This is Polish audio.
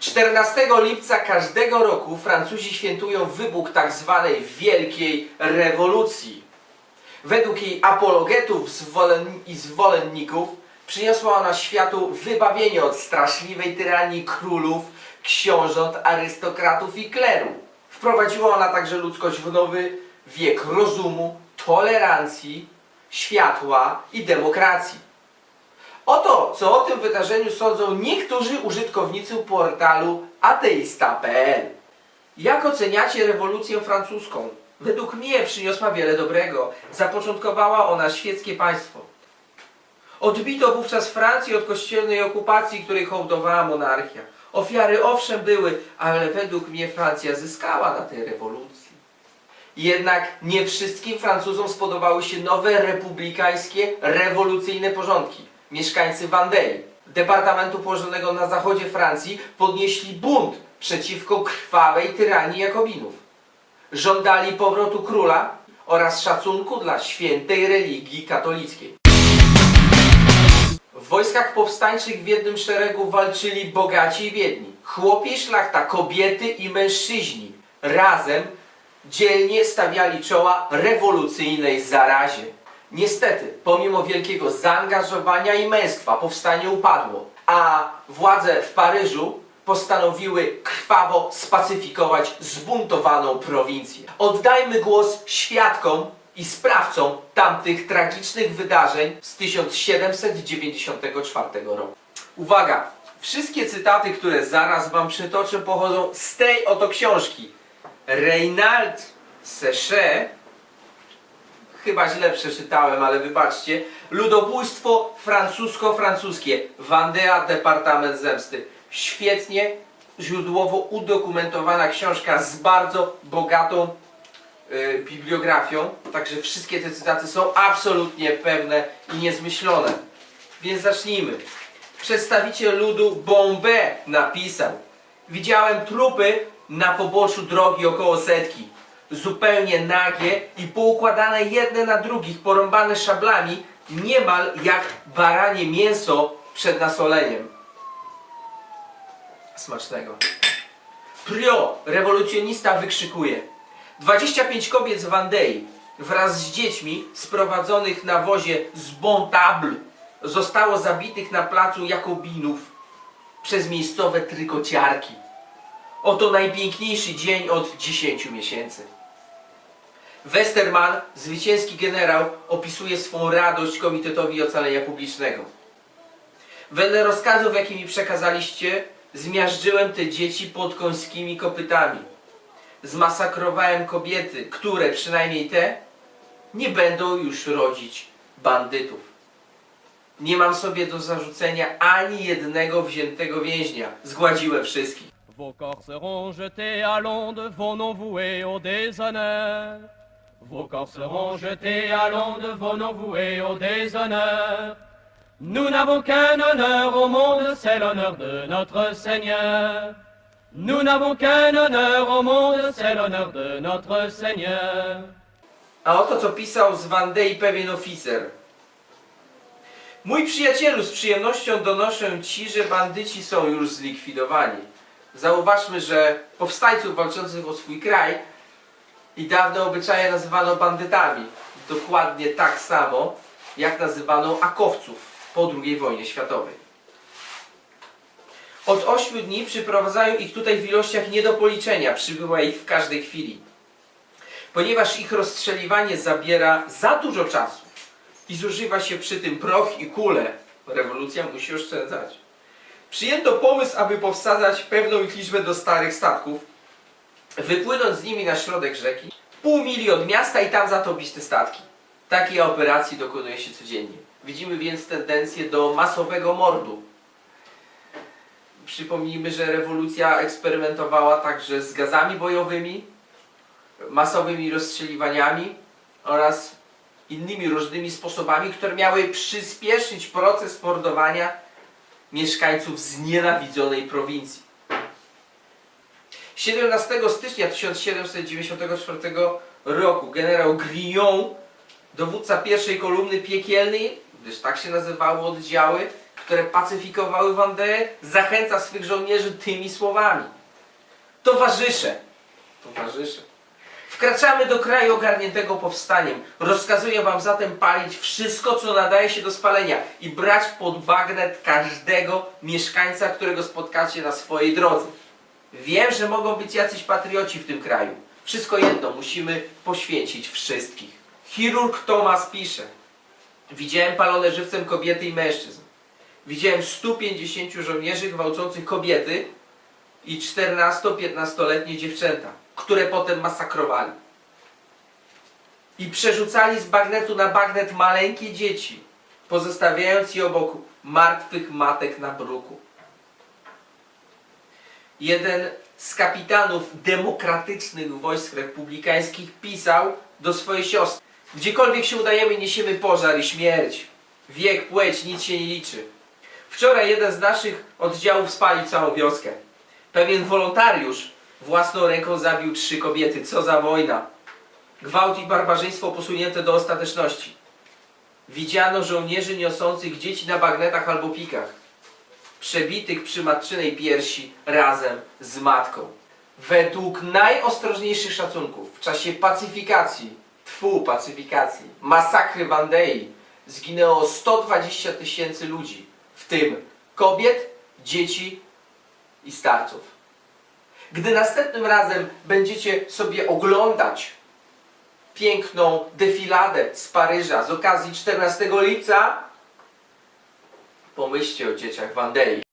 14 lipca każdego roku Francuzi świętują wybuch tak zwanej Wielkiej Rewolucji. Według jej apologetów i zwolenników przyniosła ona światu wybawienie od straszliwej tyranii królów, książąt, arystokratów i kleru. Wprowadziła ona także ludzkość w nowy wiek rozumu, tolerancji, światła i demokracji. Co o tym wydarzeniu sądzą niektórzy użytkownicy portalu ateista.pl. Jak oceniacie rewolucję francuską? Według mnie przyniosła wiele dobrego. Zapoczątkowała ona świeckie państwo. Odbito wówczas Francję od kościelnej okupacji, której hołdowała monarchia. Ofiary owszem były, ale według mnie Francja zyskała na tej rewolucji. Jednak nie wszystkim Francuzom spodobały się nowe republikańskie, rewolucyjne porządki. Mieszkańcy Vendée, departamentu położonego na zachodzie Francji, podnieśli bunt przeciwko krwawej tyranii Jakobinów. Żądali powrotu króla oraz szacunku dla świętej religii katolickiej. W wojskach powstańczych w jednym szeregu walczyli bogaci i biedni, chłopi szlachta, kobiety i mężczyźni. Razem dzielnie stawiali czoła rewolucyjnej zarazie. Niestety, pomimo wielkiego zaangażowania i męstwa, powstanie upadło, a władze w Paryżu postanowiły krwawo spacyfikować zbuntowaną prowincję. Oddajmy głos świadkom i sprawcom tamtych tragicznych wydarzeń z 1794 roku. Uwaga! Wszystkie cytaty, które zaraz wam przytoczę, pochodzą z tej oto książki. Reynald Sechet chyba źle przeczytałem, ale wybaczcie. Ludobójstwo francusko-francuskie. Vandea, Departament Zemsty. Świetnie źródłowo udokumentowana książka z bardzo bogatą y, bibliografią. Także wszystkie te cytaty są absolutnie pewne i niezmyślone. Więc zacznijmy. Przedstawiciel ludu Bombay napisał Widziałem trupy na poboczu drogi około setki. Zupełnie nagie i poukładane jedne na drugich, porąbane szablami, niemal jak baranie mięso przed nasoleniem. Smacznego. Prio, rewolucjonista wykrzykuje. 25 kobiet z Vandei wraz z dziećmi sprowadzonych na wozie z Bontable zostało zabitych na placu Jakobinów przez miejscowe trykociarki. Oto najpiękniejszy dzień od 10 miesięcy. Westerman, zwycięski generał, opisuje swą radość Komitetowi Ocalenia Publicznego. Wedle rozkazów, jakie mi przekazaliście, zmiażdżyłem te dzieci pod końskimi kopytami. Zmasakrowałem kobiety, które, przynajmniej te, nie będą już rodzić bandytów. Nie mam sobie do zarzucenia ani jednego wziętego więźnia. Zgładziłem wszystkich. Vos corps seront jetés à vos noms voués au déshonneur. Vos corps seront jetés à l'onde, vos noms voués au déshonneur. Nous n'avons qu'un honneur au monde, c'est l'honneur de notre Seigneur. Nous n'avons qu'un honneur au monde, c'est l'honneur de notre Seigneur. A oto co pisał z Wandei pewien oficer. Mój przyjacielu, z przyjemnością donoszę ci, że bandyci są już zlikwidowani. Zauważmy, że powstańców walczących o swój kraj i dawne obyczaje nazywano bandytami. Dokładnie tak samo, jak nazywano akowców po II wojnie światowej. Od ośmiu dni przyprowadzają ich tutaj w ilościach nie do policzenia, przybyła ich w każdej chwili ponieważ ich rozstrzeliwanie zabiera za dużo czasu i zużywa się przy tym proch i kule, rewolucja musi oszczędzać. Przyjęto pomysł, aby powsadzać pewną ich liczbę do starych statków, wypłynąć z nimi na środek rzeki, pół mili od miasta i tam zatopić te statki. Takiej operacji dokonuje się codziennie. Widzimy więc tendencję do masowego mordu. Przypomnijmy, że rewolucja eksperymentowała także z gazami bojowymi, masowymi rozstrzeliwaniami oraz innymi różnymi sposobami, które miały przyspieszyć proces mordowania mieszkańców znienawidzonej prowincji. 17 stycznia 1794 roku generał Grillon, dowódca pierwszej kolumny piekielnej, gdyż tak się nazywały oddziały, które pacyfikowały Wandeę, zachęca swych żołnierzy tymi słowami. Towarzysze, towarzysze, wkraczamy do kraju ogarniętego powstaniem. Rozkazuję wam zatem palić wszystko, co nadaje się do spalenia i brać pod bagnet każdego mieszkańca, którego spotkacie na swojej drodze. Wiem, że mogą być jacyś patrioci w tym kraju. Wszystko jedno, musimy poświęcić wszystkich. Chirurg Tomas pisze. Widziałem palone żywcem kobiety i mężczyzn. Widziałem 150 żołnierzy gwałcących kobiety i 14-15-letnie dziewczęta, które potem masakrowali. I przerzucali z bagnetu na bagnet maleńkie dzieci, pozostawiając je obok martwych matek na bruku. Jeden z kapitanów demokratycznych wojsk republikańskich pisał do swojej siostry: Gdziekolwiek się udajemy, niesiemy pożar i śmierć. Wiek, płeć, nic się nie liczy. Wczoraj jeden z naszych oddziałów spalił całą wioskę. Pewien wolontariusz własną ręką zabił trzy kobiety. Co za wojna! Gwałt i barbarzyństwo posunięte do ostateczności. Widziano żołnierzy niosących dzieci na bagnetach albo pikach przebitych przy matczynej piersi razem z matką. Według najostrożniejszych szacunków w czasie pacyfikacji, tfu pacyfikacji, masakry Wandei zginęło 120 tysięcy ludzi, w tym kobiet, dzieci i starców. Gdy następnym razem będziecie sobie oglądać piękną defiladę z Paryża z okazji 14 lipca, pomyślcie o dzieciach Wandei.